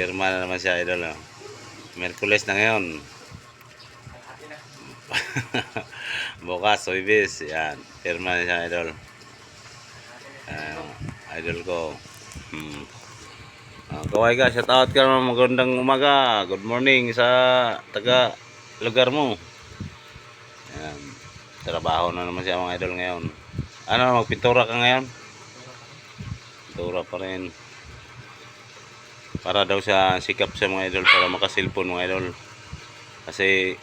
Pirma na naman siya, idol. Oh. Merkules na ngayon. Bukas, Soybis. Yan. Pirma na siya, idol. Ayan, idol ko. Hmm. Ah, kaway ka, shout out ka naman magandang umaga. Good morning sa taga lugar mo. Ayan. Trabaho na naman siya mga idol ngayon. Ano, magpintura ka ngayon? Pintura pa rin. Para daw sa sikap sa mga idol para makasilpon mga idol. Kasi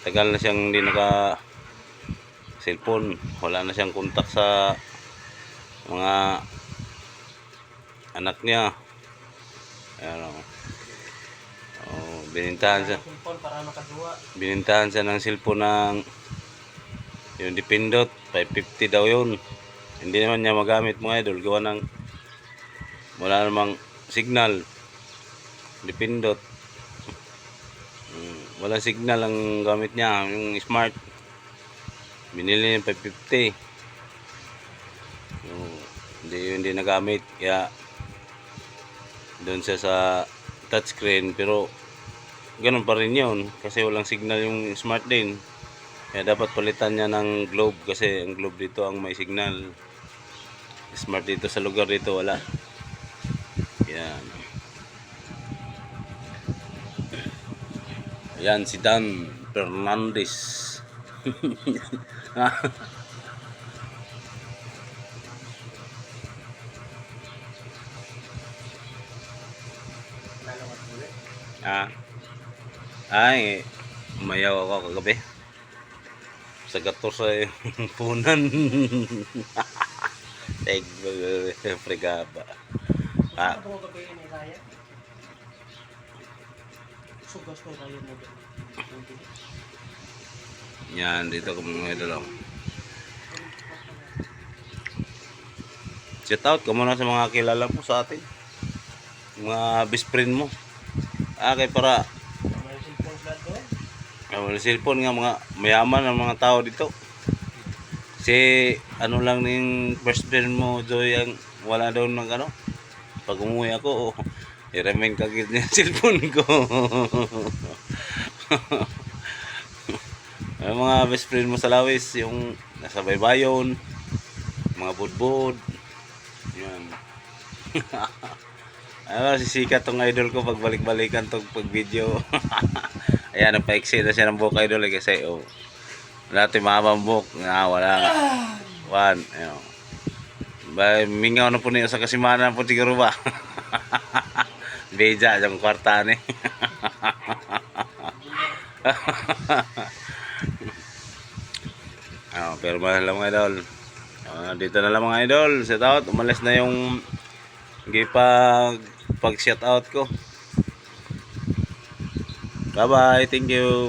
tagal na siyang hindi naka cellphone. Wala na siyang kontak sa mga anak niya. Ayan o. Oh, binintahan siya. Binintahan siya ng cellphone ng yung dipindot. 550 daw yun. Hindi naman niya magamit mga idol. Gawa ng wala namang signal. Dipindot. Mm, Wala signal ang gamit niya. Yung smart. Binili niya 550. Yung, hindi hindi nagamit. Kaya doon siya sa touchscreen pero ganun pa rin yun kasi walang signal yung smart din kaya dapat palitan niya ng globe kasi ang globe dito ang may signal smart dito sa lugar dito wala yan yan si Dan Fernandez. Ah. Ay umayaw ako kagabi. Sa gator sa punan. Teg, fregaba. Ah, Ako gabi ni Raya. Sugas ko Raya mo. Yan, dito ko mga idol. oh. Shout out ka muna sa mga kilala mo sa atin. Mga best friend mo. Ah, kay para doon. Ah, cellphone nga mga mayaman ang mga tao dito. Si ano lang ning first friend mo Joy ang wala daw ng ano. Pag umuwi ako, oh, i-remain kagid niya yung cellphone ko. Ang mga best friend mo sa Lawis, yung nasa baybayon, mga budbud. Yan. ano, sisikat tong idol ko pag balik-balikan tong pag video. Ayan, napaiksi na siya ng buhok idol eh, kasi oh, wala tayong mahabang buhok. Nga, wala. One. Ayun. Ba, mingaw na po niyo sa kasimana po siguro ba? Beja, yung kwarta ni. oh, pero mahal lang mga idol. Ah, dito na lang mga idol. Set out. Umalis na yung gipag pag shout out ko. Bye bye. Thank you.